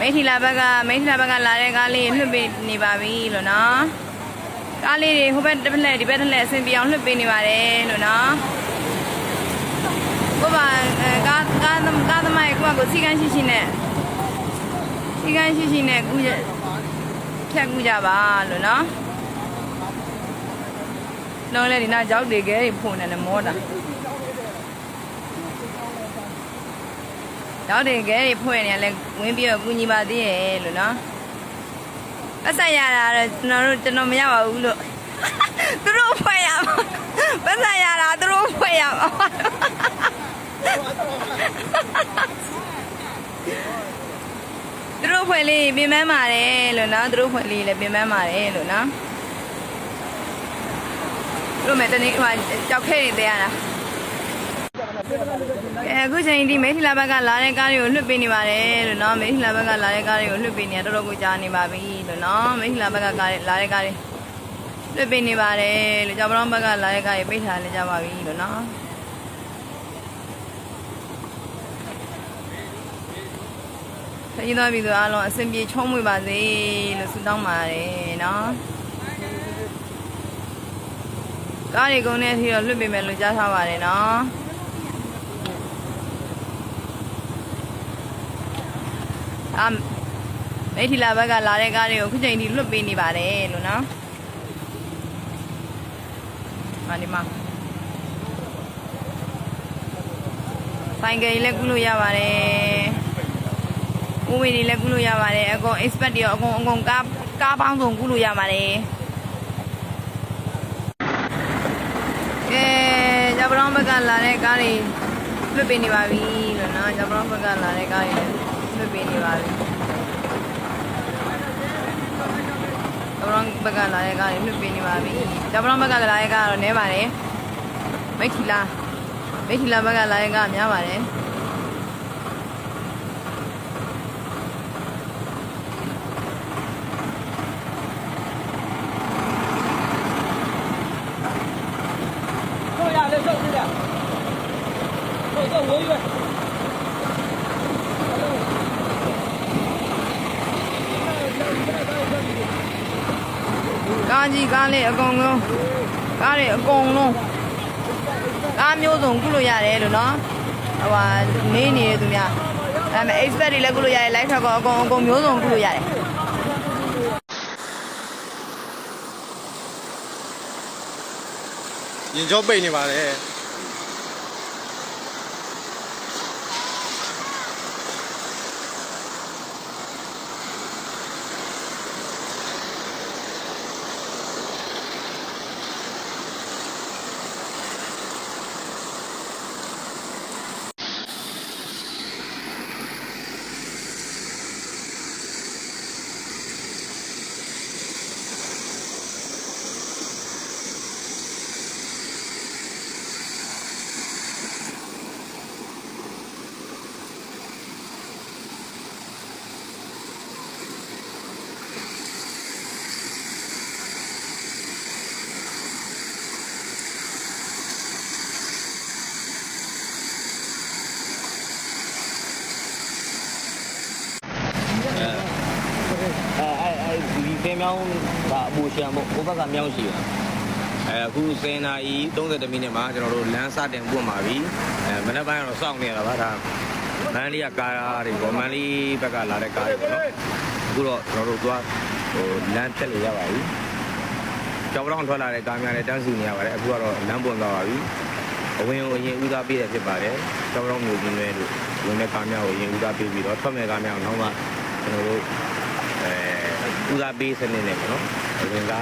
မိထီလာဘက်ကမိထီလာဘက်ကလာတဲ့ကားလေးလွှတ်ပေးနေပါပြီလို့နော်ကားလေးတွေဟိုဘက်တစ်ဖက်ဒီဘက်တစ်လက်အဆင်ပြေအောင်လွှတ်ပေးနေပါတယ်လို့နော်ကိုပါအဲကားကားကားသမားကိုကကိုစီကန်းရှိရှိနဲ့စီကန်းရှိရှိနဲ့ကူးရဖြတ်ကူးကြပါလို့နော်လုံးလေဒီနာကြောက်တွေခဲတွေဖုန်နေတယ်မောတာ ရောက်တယ်ခဲတွေဖွင့်နေရလဲဝင်းပြီးတော့ကူညီပါသေးရဲ့လို့နော်ပတ်ဆက်ရတာတော့ကျွန်တော်တို့ကျွန်တော်မရပါဘူးလို့သူတို့ဖွဲ့ရမှာပတ်ဆက်ရတာသူတို့ဖွဲ့ရမှာသူတို့ဖွဲ့လေးပြင်ပန်းပါတယ်လို့နော်သူတို့ဖွဲ့လေးလည်းပြင်ပန်းပါတယ်လို့နော်သူတို့မဲ့တနေ့ဟိုကြောက်ခဲနေသေးရတာ အဲအခုချိန်ဒီမိထီလာဘက်ကလာတဲ့ကားတွေကိုလွှတ်ပေးနေပါတယ်လို့နော်မိထီလာဘက်ကလာတဲ့ကားတွေကိုလွှတ်ပေးနေတာတော်တော်ကိုကြားနေပါပြီလို့နော်မိထီလာဘက်ကကားတွေလာတဲ့ကားတွေလွှတ်ပေးနေပါတယ်လို့ကြောက်ပရောင်းဘက်ကလာတဲ့ကားတွေပိတ်ထားလည်းကြပါပြီလို့နော်ခရီးသွားပြီဆိုအားလုံးအဆင်ပြေချုံးမွေပါစေလို့ဆုတောင်းပါတယ်နော်ကားတွေကုန်တဲ့အထိတော့လွှတ်ပေးမယ်လို့ကြားထားပါတယ်နော် အာမိထီလာဘက်ကလာတဲ့ကားတွေကိုခုချိန်ထိလွတ်ပေးနေပါတယ်လို့နော်။မာဒီမှာဆိုင်ကယ်ကြီးလည်းကူးလို့ရပါတယ်။ဦးဝေတွေလည်းကူးလို့ရပါတယ်။အကုန် expert တွေရောအကုန်အကုန်ကားကားပေါင်းစုံကူးလို့ရပါတယ်။ကဲဂျပန်ဘက်ကလာတဲ့ကားတွေလွတ်ပေးနေပါပြီလို့နော်ဂျပန်ဘက်ကလာတဲ့ကားတွေ လွတ်ပေးနေပါပြီ။ဂျပန်ဘက်ကလာတဲ့ကားတွေလွတ်ပေးနေပါပြီ။ဂျပန်ဘက်ကလာတဲ့ကားကတော့နည်းပါတယ်။မိထီလာမိထီလာဘက်ကလာတဲ့ကားများပါတယ်။ 坐下来，坐这 ကားကြီးကားလေးအကုန်လုံးကားတွေအကုန်လုံးကားမျိုးစုံကုလို့ရတယ်လို့နော်ဟိုဟာနေနေသူများဒါပေမဲ့ expert တွေလည်းကုလို့ရတယ် live track ကောအကုန်အကုန်မျိုးစုံကုလို့ရတယ်ရင်ကြောပိတ်နေပါတ မြောင်းကအပူရှံပေါ့ဟိုဘက်ကမြောင်းရှိတာအဲအခု10နာရီ30မိနစ်မှာကျွန်တော်တို့လမ်းစတင်ပွင့်ပါပြီအဲမနေ့ပိုင်းကတော့စောင့်နေရတာပါဒါမန်လေးကကားတွေပေါ့မန်လေးဘက်ကလာတဲ့ကားတွေပေါ့နော်အခုတော့ကျွန်တော်တို့သွားဟိုလမ်းတက်လို့ရပါပြီကြောက်ကြောင်ထွက်လာတဲ့ကားများလည်းတန်းစီနေရပါတယ်အခုကတော့လမ်းပွင့်သွားပါပြီအဝင်ကိုအရင်ဦးစားပေးရဖြစ်ပါတယ်ကြောက်ကြောင်မျိုးကြီးတွေတို့ဝင်တဲ့ကားများကိုအရင်ဦးစားပေးပြီးတော့ထွက်မဲ့ကားများကိုနောက်မှကျွန်တော်တို့အဲ ဦးစားပေးစနစ်နဲ့ပေါ့နော်အဝင်က